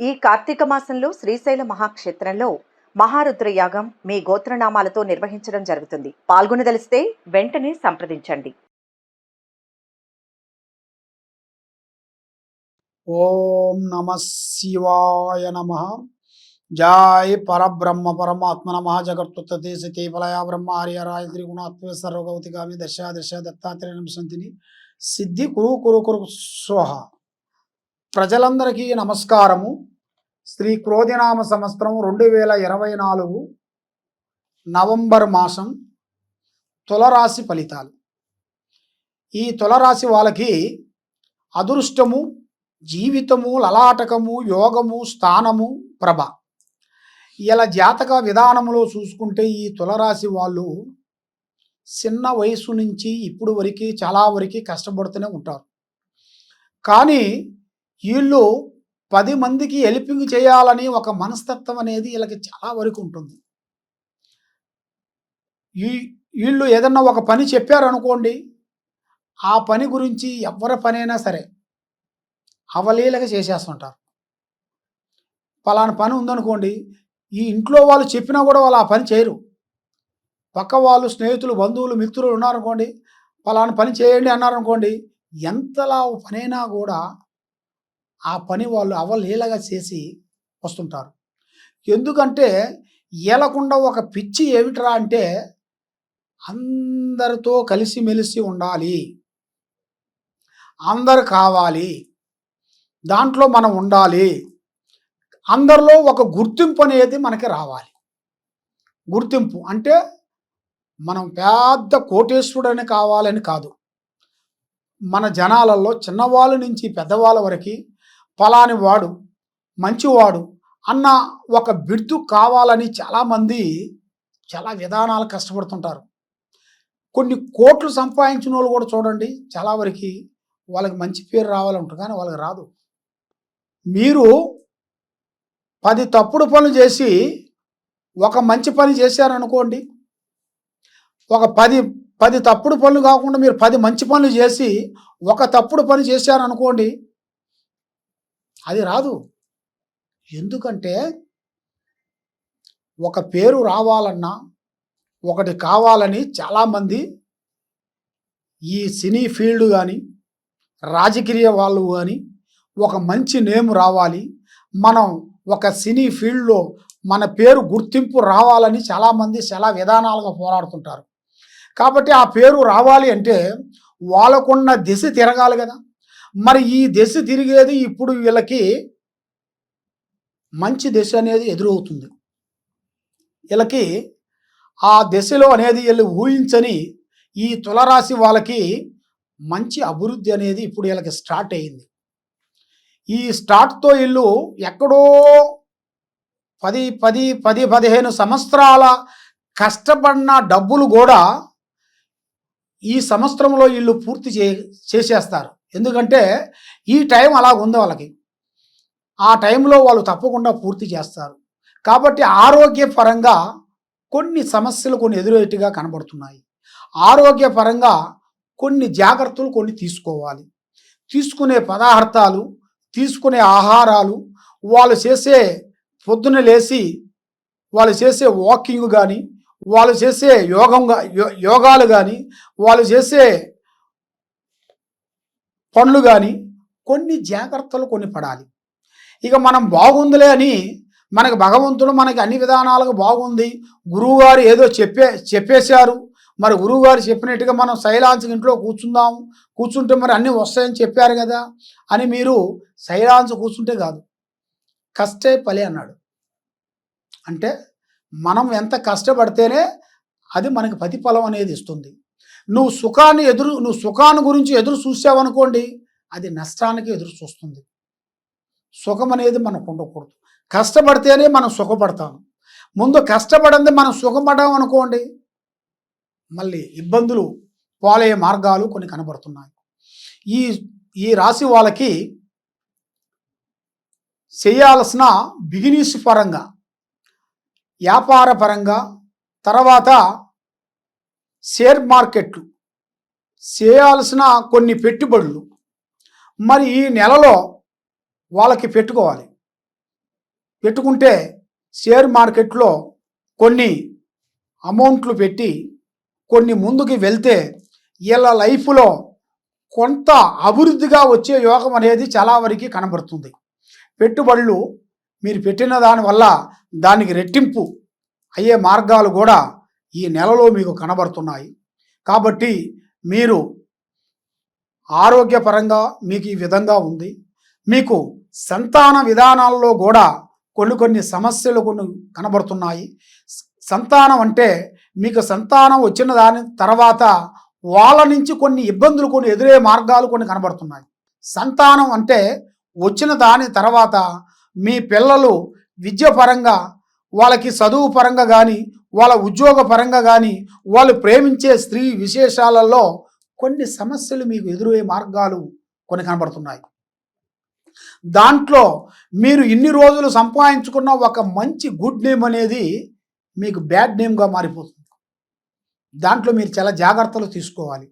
ఈ కార్తీక మాసంలో శ్రీశైల మహాక్షేత్రంలో మహారుద్ర యాగం మీ గోత్రనామాలతో నిర్వహించడం జరుగుతుంది. పాల్గొనదలిస్తే వెంటనే సంప్రదించండి. ఓం నమ శివాయ నమ. జాయ్ పరబ్రహ్మ పరమాత్మ నమ. జగత్తుత్తే సతీ ఫలయ బ్రహ్మ హరిహరాయ త్రిగుణాత్మ సర్వగౌతిగామి దశ దశ దత్తాత్రేయ నమసంతిని సిద్ధి కురు కురు కురు స్వహ. ప్రజలందరికీ నమస్కారము. శ్రీ క్రోధినామ సంవత్సరం రెండు వేల ఇరవై నాలుగు నవంబర్ మాసం తులరాశి ఫలితాలు. ఈ తులరాశి వాళ్ళకి అదృష్టము జీవితము లలాటకము యోగము స్థానము ప్రభ. ఇలా జాతక విధానంలో చూసుకుంటే ఈ తులరాశి వాళ్ళు చిన్న వయసు నుంచి ఇప్పుడు వరకు చాలా వరకు కష్టపడుతూనే ఉంటారు. కానీ వీళ్ళు పది మందికి హెల్పింగ్ చేయాలని ఒక మనస్తత్వం అనేది వీళ్ళకి చాలా వరకు ఉంటుంది. ఈ వీళ్ళు ఏదన్నా ఒక పని చెప్పారనుకోండి ఆ పని గురించి ఎవరి పనైనా సరే అవలీలగా చేసేస్తుంటారు. పలానా పని ఉందనుకోండి ఈ ఇంట్లో వాళ్ళు చెప్పినా కూడా వాళ్ళు ఆ పని చేయరు. పక్క వాళ్ళు స్నేహితులు బంధువులు మిత్రులు ఉన్నారనుకోండి పలానా పని చేయండి అన్నారనుకోండి ఎంతలా పనైనా కూడా ఆ పని వాళ్ళు అవలీలగా చేసి వస్తుంటారు. ఎందుకంటే ఏలకుండా ఒక పిచ్చి ఏమిట్రా అంటే అందరితో కలిసిమెలిసి ఉండాలి. అందరు కావాలి. దాంట్లో మనం ఉండాలి. అందరిలో ఒక గుర్తింపు అనేది మనకి రావాలి. గుర్తింపు అంటే మనం పెద్ద కోటేశ్వరుడని కావాలని కాదు. మన జనాలలో చిన్నవాళ్ళ నుంచి పెద్దవాళ్ళ వరకు ఫలాని వాడు మంచివాడు అన్న ఒక బిర్దు కావాలని చాలామంది చాలా విధానాలు కష్టపడుతుంటారు. కొన్ని కోట్లు సంపాదించిన వాళ్ళు కూడా చూడండి చాలా వరకు వాళ్ళకి మంచి పేరు రావాలంటారు కానీ వాళ్ళకి రాదు. మీరు పది తప్పుడు పనులు చేసి ఒక మంచి పని చేశారనుకోండి ఒక పది పది తప్పుడు పనులు కాకుండా మీరు పది మంచి పనులు చేసి ఒక తప్పుడు పని చేశారనుకోండి అది రాదు. ఎందుకంటే ఒక పేరు రావాలన్నా ఒకటి కావాలని చాలామంది ఈ సినీ ఫీల్డ్ కానీ రాజకీయ వాళ్ళు కానీ ఒక మంచి నేమ్ రావాలి. మనం ఒక సినీ ఫీల్డ్లో మన పేరు గుర్తింపు రావాలని చాలామంది చాలా విధానాలుగా పోరాడుతుంటారు. కాబట్టి ఆ పేరు రావాలి అంటే వాళ్ళకున్న దిశ తిరగాలి కదా. మరి ఈ దిశ తిరిగేది ఇప్పుడు వీళ్ళకి మంచి దిశ అనేది ఎదురవుతుంది. వీళ్ళకి ఆ దిశలో అనేది వీళ్ళు ఊహించని ఈ తులరాశి వాళ్ళకి మంచి అభివృద్ధి అనేది ఇప్పుడు వీళ్ళకి స్టార్ట్ అయింది. ఈ స్టార్ట్తో వీళ్ళు ఎక్కడో పది పది పది పదిహేను సంవత్సరాల కష్టపడిన డబ్బులు కూడా ఈ సంవత్సరంలో వీళ్ళు పూర్తి చే చేసేస్తారు. ఎందుకంటే ఈ టైం అలా ఉంది వాళ్ళకి. ఆ టైంలో వాళ్ళు తప్పకుండా పూర్తి చేస్తారు. కాబట్టి ఆరోగ్యపరంగా కొన్ని సమస్యలు కొన్ని ఎదురేట్టుగా కనబడుతున్నాయి. ఆరోగ్యపరంగా కొన్ని జాగ్రత్తలు కొన్ని తీసుకోవాలి. తీసుకునే పదార్థాలు తీసుకునే ఆహారాలు వాళ్ళు చేసే పొద్దున లేచి వాళ్ళు చేసే వాకింగ్ కానీ వాళ్ళు చేసే యోగం యో- యోగాలు కానీ వాళ్ళు చేసే పనులు కానీ కొన్ని జాగ్రత్తలు కొన్ని పడాలి. ఇక మనం బాగుందిలే అని మనకి భగవంతుడు మనకి అన్ని విధానాలకు బాగుంది. గురువుగారు ఏదో చెప్పే చెప్పేశారు. మరి గురువుగారు చెప్పినట్టుగా మనం శైలాంశ ఇంట్లో కూర్చుందాం. కూర్చుంటే మరి అన్నీ వస్తాయని చెప్పారు కదా అని మీరు శైలాంశ కూర్చుంటే కాదు. కష్టే పలే అన్నాడు. అంటే మనం ఎంత కష్టపడితేనే అది మనకి ప్రతిఫలం అనేది ఇస్తుంది. నువ్వు సుఖాన్ని ఎదురు నువ్వు సుఖాన్ని గురించి ఎదురు చూసావనుకోండి అది నష్టానికి ఎదురు చూస్తుంది. సుఖం అనేది మనకు ఉండకూడదు కష్టపడితేనే మనం సుఖపడతాం. ముందు కష్టపడింది మనం సుఖపడ్డాం అనుకోండి మళ్ళీ ఇబ్బందులు పాలయ్యే మార్గాలు కొన్ని కనబడుతున్నాయి. ఈ ఈ రాశి వాళ్ళకి చేయాల్సిన బిగినీస్ పరంగా వ్యాపార పరంగా తర్వాత షేర్ మార్కెట్లు చేయాల్సిన కొన్ని పెట్టుబడులు మరి ఈ నెలలో వాళ్ళకి పెట్టుకోవాలి. పెట్టుకుంటే షేర్ మార్కెట్లో కొన్ని అమౌంట్లు పెట్టి కొన్ని ముందుకు వెళ్తే వీళ్ళ లైఫ్లో కొంత అభివృద్ధిగా వచ్చే యోగం అనేది చాలా వరకు కనబడుతుంది. పెట్టుబడులు మీరు పెట్టిన దానివల్ల దానికి రెట్టింపు అయ్యే మార్గాలు కూడా ఈ నెలలో మీకు కనబడుతున్నాయి. కాబట్టి మీరు ఆరోగ్యపరంగా మీకు ఈ విధంగా ఉంది. మీకు సంతాన విధానాల్లో కూడా కొన్ని కొన్ని సమస్యలు కొన్ని కనబడుతున్నాయి. సంతానం అంటే మీకు సంతానం వచ్చిన దాని తర్వాత వాళ్ళ నుంచి కొన్ని ఇబ్బందులు కొన్ని ఎదురే మార్గాలు కొన్ని కనబడుతున్నాయి. సంతానం అంటే వచ్చిన దాని తర్వాత మీ పిల్లలు విద్య పరంగా వాళ్ళకి చదువు పరంగా కానీ వాళ్ళ ఉద్యోగ పరంగా కానీ వాళ్ళు ప్రేమించే స్త్రీ విశేషాలలో కొన్ని సమస్యలు మీకు ఎదురయ్యే మార్గాలు కొన్ని కనబడుతున్నాయి. దాంట్లో మీరు ఇన్ని రోజులు సంపాదించుకున్న ఒక మంచి గుడ్ నేమ్ అనేది మీకు బ్యాడ్ నేమ్గా మారిపోతుంది. దాంట్లో మీరు చాలా జాగ్రత్తలు తీసుకోవాలి.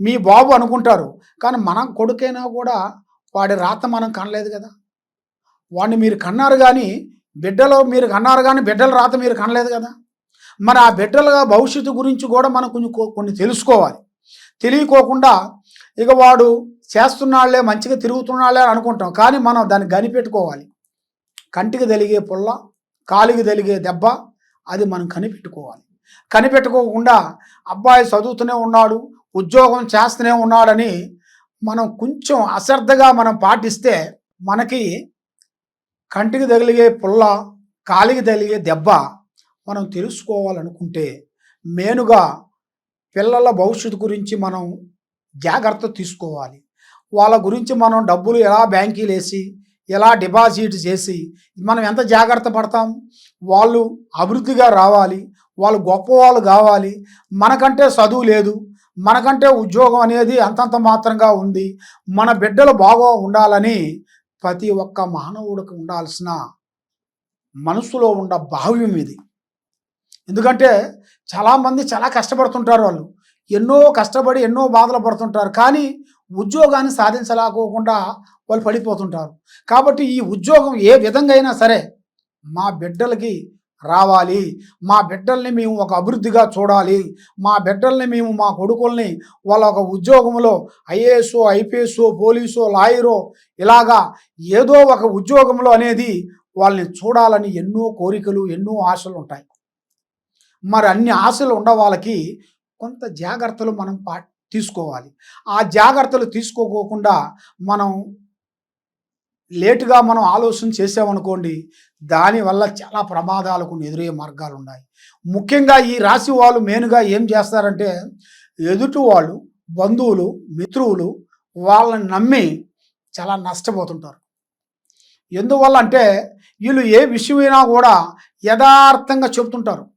మీ బాబు అనుకుంటారు కానీ మనం కొడుకైనా కూడా వాడి రాత మనం కనలేదు కదా. వాడిని మీరు కన్నారు కానీ బిడ్డలు మీరు కన్నారు కానీ బిడ్డల రాత మీరు కనలేదు కదా? మరి ఆ బిడ్డల భవిష్యత్తు గురించి కూడా మనం కొంచెం కొన్ని తెలుసుకోవాలి. తెలియకోకుండా ఇక వాడు చేస్తున్నాళ్ళే మంచిగా తిరుగుతున్నాళ్ళే అని అనుకుంటాం. కానీ మనం దాన్ని కనిపెట్టుకోవాలి కంటికి తెలిగే పుల్ల కాలికి తెలిగే దెబ్బ అది మనం కనిపెట్టుకోవాలి. కనిపెట్టుకోకుండా అబ్బాయి చదువుతూనే ఉన్నాడు ఉద్యోగం చేస్తూనే ఉన్నాడని మనం కొంచెం అశ్రద్ధగా మనం పాటిస్తే మనకి కంటికి తగిలిగే పుల్ల కాలికి తగిలిగే దెబ్బ మనం తెలుసుకోవాలనుకుంటే మెయిన్గా పిల్లల భవిష్యత్తు గురించి మనం జాగ్రత్త తీసుకోవాలి. వాళ్ళ గురించి మనం డబ్బులు ఎలా బ్యాంకీలు వేసి ఎలా డిపాజిట్ చేసి మనం ఎంత జాగ్రత్త పడతాం? వాళ్ళు అభివృద్ధిగా రావాలి వాళ్ళు గొప్పవాళ్ళు కావాలి. మనకంటే చదువు లేదు మనకంటే ఉద్యోగం అనేది అంతంత మాత్రంగా ఉంది మన బిడ్డలు బాగా ఉండాలని ప్రతి ఒక్క మానవుడికి ఉండాల్సిన మనసులో ఉన్న భావ్యం ఇది. ఎందుకంటే చాలామంది చాలా కష్టపడుతుంటారు వాళ్ళు. ఎన్నో కష్టపడి ఎన్నో బాధలు పడుతుంటారు. కానీ ఉద్యోగాన్ని సాధించలేకోకుండా వాళ్ళు పడిపోతుంటారు. కాబట్టి ఈ ఉద్యోగం ఏ విధంగా అయినా సరే మా బిడ్డలకి రావాలి. మా బిడ్డల్ని మేము ఒక అభివృద్ధిగా చూడాలి. మా బిడ్డల్ని మేము మా కొడుకుల్ని వాళ్ళ ఒక ఉద్యోగంలో ఐఏఎస్ ఐపీఎస్ పోలీసో లాయరో ఇలాగా ఏదో ఒక ఉద్యోగంలో అనేది వాళ్ళని చూడాలని ఎన్నో కోరికలు ఎన్నో ఆశలు ఉంటాయి. మరి అన్ని ఆశలు ఉన్న వాళ్ళకి కొంత జాగ్రత్తలు మనం పా తీసుకోవాలి. ఆ జాగ్రత్తలు తీసుకోకోకుండా మనం లేటుగా మనం ఆలోచన చేసామనుకోండి దానివల్ల చాలా ప్రమాదాలు కొన్ని ఎదురయ్యే మార్గాలు ఉన్నాయి ముఖ్యంగా ఈ రాశి వాళ్ళు మెయిన్గా ఏం చేస్తారంటే ఎదుటి వాళ్ళు బంధువులు మిత్రువులు వాళ్ళని నమ్మి చాలా నష్టపోతుంటారు. ఎందువల్ల అంటే వీళ్ళు ఏ విషయమైనా కూడా యథార్థంగా చెప్తుంటారు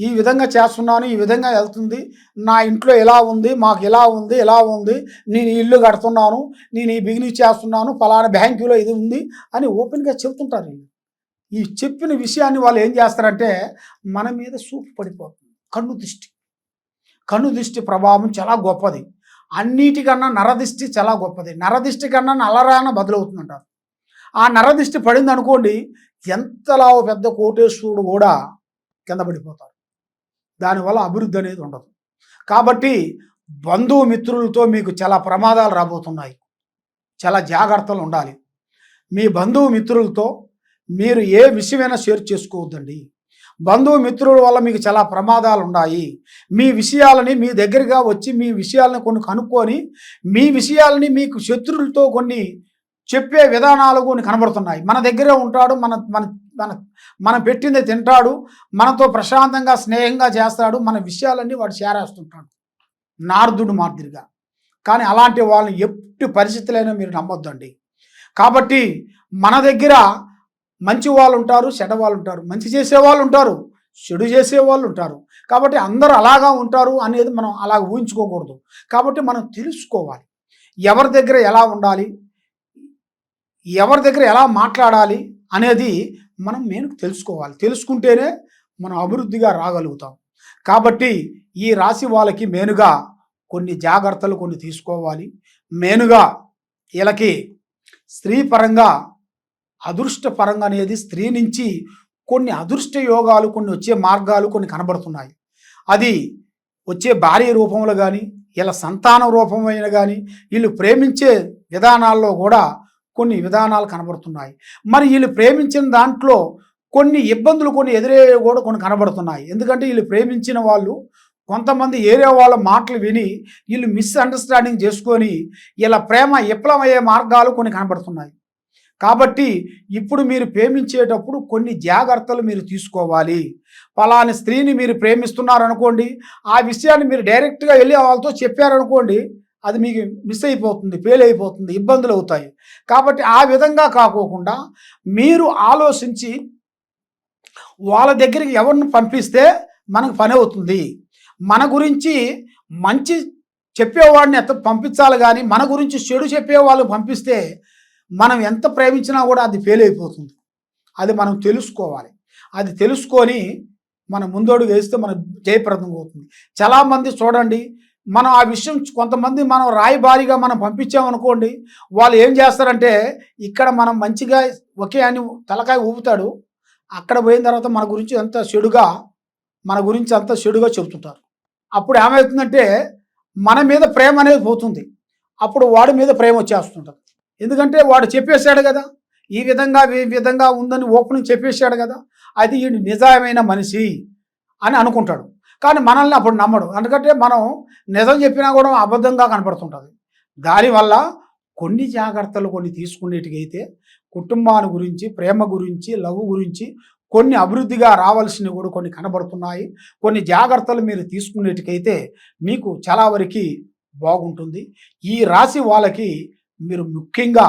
ఈ విధంగా చేస్తున్నాను ఈ విధంగా వెళ్తుంది. నా ఇంట్లో ఎలా ఉంది మాకు ఎలా ఉంది ఎలా ఉంది. నేను ఇల్లు కడుతున్నాను నేను ఈ బిజినెస్ చేస్తున్నాను ఫలానా బ్యాంకులో ఇది ఉంది అని ఓపెన్గా చెప్తుంటారు ఈ చెప్పిన విషయాన్ని వాళ్ళు ఏం చేస్తారంటే మన మీద సూపు పడిపోతుంది. కన్ను దృష్టి. కన్ను దృష్టి ప్రభావం చాలా గొప్పది. అన్నిటికన్నా నరదిష్టి చాలా గొప్పది. నరదిష్టి కన్నా నల్లరాన బదులవుతుందంటారు. ఆ నరదిష్టి పడింది అనుకోండి ఎంతలా పెద్ద కోటేశ్వరుడు కూడా కింద పడిపోతారు దానివల్ల అభివృద్ధి అనేది ఉండదు. కాబట్టి బంధుమిత్రులతో మీకు చాలా ప్రమాదాలు రాబోతున్నాయి. చాలా జాగ్రత్తలు ఉండాలి. మీ బంధువు మిత్రులతో మీరు ఏ విషయమైనా షేర్ చేసుకోవద్దండి. బంధువు మిత్రుల వల్ల మీకు చాలా ప్రమాదాలు ఉన్నాయి. మీ విషయాలని మీ దగ్గరగా వచ్చి మీ విషయాలను కొన్ని కనుక్కొని మీ విషయాలని మీకు శత్రువులతో కొన్ని చెప్పే విధానాలు కొన్ని కనబడుతున్నాయి. మన దగ్గరే ఉంటాడు మన మన మన మనం పెట్టింది తింటాడు మనతో ప్రశాంతంగా స్నేహంగా చేస్తాడు మన విషయాలన్నీ వాడు చేరేస్తుంటాడు నారదుడు మాదిరిగా. కానీ అలాంటి వాళ్ళని ఎట్టి పరిస్థితులైనా మీరు నమ్మొద్దండి. కాబట్టి మన దగ్గర మంచి వాళ్ళు ఉంటారు చెడ్డ వాళ్ళు ఉంటారు. మంచి చేసే వాళ్ళు ఉంటారు చెడు చేసే వాళ్ళు ఉంటారు. కాబట్టి అందరూ అలాగా ఉంటారు అనేది మనం అలా ఊహించుకోకూడదు. కాబట్టి మనం తెలుసుకోవాలి. ఎవరి దగ్గర ఎలా ఉండాలి? ఎవరి దగ్గర ఎలా మాట్లాడాలి? అనేది మనం మెయిన్ తెలుసుకోవాలి. తెలుసుకుంటేనే మనం అభివృద్ధిగా రాగలుగుతాం. కాబట్టి ఈ రాశి వాళ్ళకి మెయిన్గా కొన్ని జాగ్రత్తలు కొన్ని తీసుకోవాలి. మెయిన్గా వీళ్ళకి స్త్రీ పరంగా అదృష్టపరంగా అనేది స్త్రీ నుంచి కొన్ని అదృష్ట యోగాలు కొన్ని వచ్చే మార్గాలు కొన్ని కనబడుతున్నాయి. అది వచ్చే భార్య రూపంలో కానీ ఇలా సంతాన రూపమైన కానీ వీళ్ళు ప్రేమించే విధానాల్లో కూడా కొన్ని విధానాలు కనబడుతున్నాయి. మరి వీళ్ళు ప్రేమించిన దాంట్లో కొన్ని ఇబ్బందులు కొన్ని ఎదురయ్యే కూడా కొన్ని కనబడుతున్నాయి. ఎందుకంటే వీళ్ళు ప్రేమించిన వాళ్ళు కొంతమంది ఏరియా వాళ్ళ మాటలు విని వీళ్ళు మిస్అండర్స్టాండింగ్ చేసుకొని ఇలా ప్రేమ విఫలమయ్యే మార్గాలు కొన్ని కనబడుతున్నాయి. కాబట్టి ఇప్పుడు మీరు ప్రేమించేటప్పుడు కొన్ని జాగ్రత్తలు మీరు తీసుకోవాలి. ఫలాని స్త్రీని మీరు ప్రేమిస్తున్నారనుకోండి ఆ విషయాన్ని మీరు డైరెక్ట్గా వెళ్ళి వాళ్ళతో చెప్పారనుకోండి అది మీకు మిస్ అయిపోతుంది ఫెయిల్ అయిపోతుంది ఇబ్బందులు అవుతాయి. కాబట్టి ఆ విధంగా కాకోకుండా మీరు ఆలోచించి వాళ్ళ దగ్గరికి ఎవరిని పంపిస్తే మనకు పని అవుతుంది. మన గురించి మంచి చెప్పేవాడిని ఎంత పంపించాలి కానీ మన గురించి చెడు చెప్పేవాళ్ళు పంపిస్తే మనం ఎంత ప్రేమించినా కూడా అది ఫెయిల్ అయిపోతుంది. అది మనం తెలుసుకోవాలి. అది తెలుసుకొని మనం ముందోడు వేస్తే మనం జయప్రదం అవుతుంది. చాలామంది చూడండి మనం ఆ విషయం కొంతమంది మనం రాయబారిగా మనం పంపించామనుకోండి వాళ్ళు ఏం చేస్తారంటే ఇక్కడ మనం మంచిగా ఒకే అని తలకాయ ఊపుతాడు అక్కడ పోయిన తర్వాత మన గురించి అంత చెడుగా మన గురించి అంత చెడుగా చెబుతుంటారు. అప్పుడు ఏమవుతుందంటే మన మీద ప్రేమ అనేది పోతుంది. అప్పుడు వాడి మీద ప్రేమ వచ్చేస్తుంటుంది. ఎందుకంటే వాడు చెప్పేశాడు కదా ఈ విధంగా ఈ విధంగా ఉందని ఓపెనింగ్ చెప్పేశాడు కదా అది ఈ నిజమైన మనిషి అని అనుకుంటాడు. కానీ మనల్ని అప్పుడు నమ్మడు. ఎందుకంటే మనం నిజం చెప్పినా కూడా అబద్ధంగా కనపడుతుంటుంది. దానివల్ల కొన్ని జాగ్రత్తలు కొన్ని తీసుకునేటికైతే కుటుంబాన్ని గురించి ప్రేమ గురించి లవ్ గురించి కొన్ని అభివృద్ధిగా రావాల్సినవి కూడా కొన్ని కనబడుతున్నాయి. కొన్ని జాగ్రత్తలు మీరు తీసుకునేటికైతే మీకు చాలా వరకు బాగుంటుంది. ఈ రాశి వాళ్ళకి మీరు ముఖ్యంగా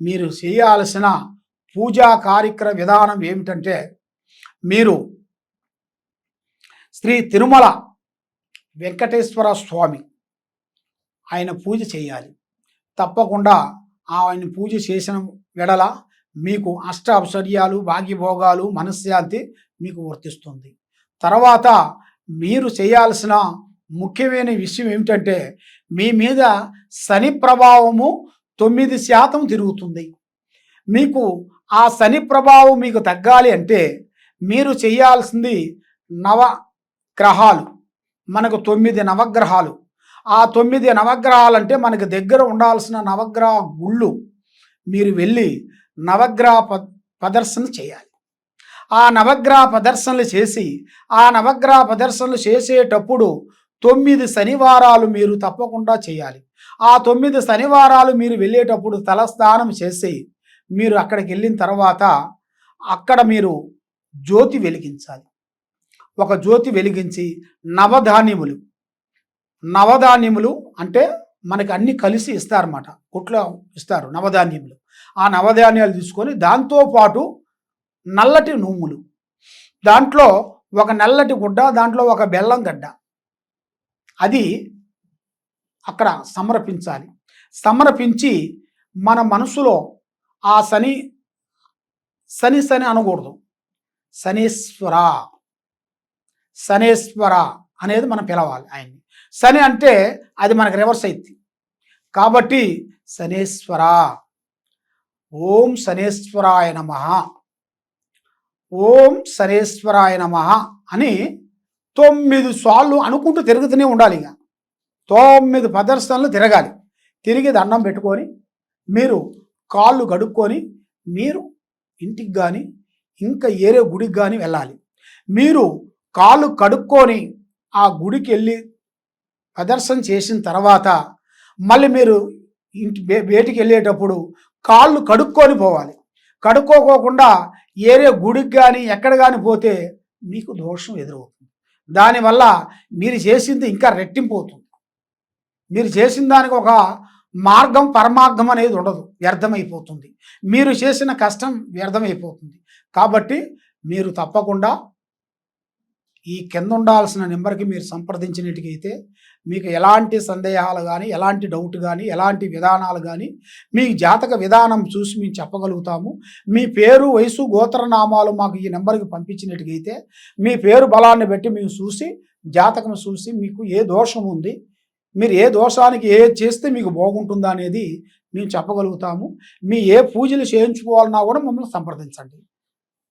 మీరు చేయాల్సిన పూజా కార్యక్రమ విధానం ఏమిటంటే మీరు శ్రీ తిరుమల వెంకటేశ్వర స్వామి. ఆయన పూజ చేయాలి. తప్పకుండా ఆయన పూజ చేసిన వెడల మీకు అష్ట అపసర్యాలు భాగ్యభోగాలు మనశ్శాంతి మీకు వర్తిస్తుంది. తర్వాత మీరు చేయాల్సిన ముఖ్యమైన విషయం ఏమిటంటే మీ మీద శని ప్రభావము తొమ్మిది శాతం తిరుగుతుంది. మీకు ఆ శని ప్రభావం మీకు తగ్గాలి అంటే మీరు చేయాల్సింది నవ గ్రహాలు మనకు తొమ్మిది నవగ్రహాలు. ఆ తొమ్మిది నవగ్రహాలు అంటే దగ్గర ఉండాల్సిన నవగ్రహ గుళ్ళు. మీరు వెళ్ళి నవగ్రహ ప- ప్రదర్శన చేయాలి. ఆ నవగ్రహ ప్రదర్శనలు చేసి ఆ నవగ్రహ ప్రదర్శనలు చేసేటప్పుడు తొమ్మిది శనివారాలు మీరు తప్పకుండా చేయాలి. ఆ తొమ్మిది శనివారాలు మీరు వెళ్ళేటప్పుడు తలస్నానం చేసి మీరు అక్కడికి వెళ్ళిన తర్వాత అక్కడ మీరు జ్యోతి వెలిగించాలి. ఒక జ్యోతి వెలిగించి నవధాన్యములు. నవధాన్యములు అంటే మనకి అన్ని కలిసి ఇస్తారన్నమాట. కొట్లో ఇస్తారు నవధాన్యములు. ఆ నవధాన్యాలు తీసుకొని దాంతోపాటు నల్లటి నువ్వులు దాంట్లో ఒక నల్లటి గుడ్డ దాంట్లో ఒక బెల్లం గడ్డ. అది అక్కడ సమర్పించాలి. సమర్పించి మన మనసులో ఆ శని శని శని అనకూడదు. శనీశ్వర. శనేశ్వర అనేది మనం పిలవాలి ఆయన్ని. శని అంటే అది మనకు రివర్స్ అయింది కాబట్టి శనేశ్వర. ఓం శనేశ్వరాయ నమ. ఓం శనేశ్వరాయ నమ అని తొమ్మిది సార్లు అనుకుంటూ తిరుగుతూనే ఉండాలి ఇక. తొమ్మిది ప్రదర్శనలు తిరగాలి. తిరిగి దండం పెట్టుకొని మీరు కాళ్ళు గడుక్కొని మీరు ఇంటికి కానీ ఇంకా ఏరే గుడికి కానీ వెళ్ళాలి. మీరు కాళ్ళు కడుక్కొని ఆ గుడికి వెళ్ళి ప్రదర్శన చేసిన తర్వాత మళ్ళీ మీరు ఇంటి బయటికి వెళ్ళేటప్పుడు కాళ్ళు కడుక్కొని పోవాలి. కడుక్కోకోకుండా ఏరే గుడికి కానీ ఎక్కడ కానీ పోతే మీకు దోషం ఎదురవుతుంది. దానివల్ల మీరు చేసింది ఇంకా రెట్టింపు అవుతుంది. మీరు చేసిన దానికి ఒక మార్గం పరమార్గం అనేది ఉండదు. వ్యర్థమైపోతుంది. మీరు చేసిన కష్టం వ్యర్థమైపోతుంది. కాబట్టి మీరు తప్పకుండా ఈ కింద ఉండాల్సిన నెంబర్కి మీరు సంప్రదించినట్టుకైతే మీకు ఎలాంటి సందేహాలు కానీ ఎలాంటి డౌట్ కానీ ఎలాంటి విధానాలు కానీ మీ జాతక విధానం చూసి మేము చెప్పగలుగుతాము. మీ పేరు వయసు గోత్రనామాలు మాకు ఈ నెంబర్కి పంపించినట్టుకైతే మీ పేరు బలాన్ని బట్టి మేము చూసి జాతకం చూసి మీకు ఏ దోషం ఉంది మీరు ఏ దోషానికి ఏ చేస్తే మీకు బాగుంటుందా అనేది మేము చెప్పగలుగుతాము. మీ ఏ పూజలు చేయించుకోవాలన్నా కూడా మమ్మల్ని సంప్రదించండి.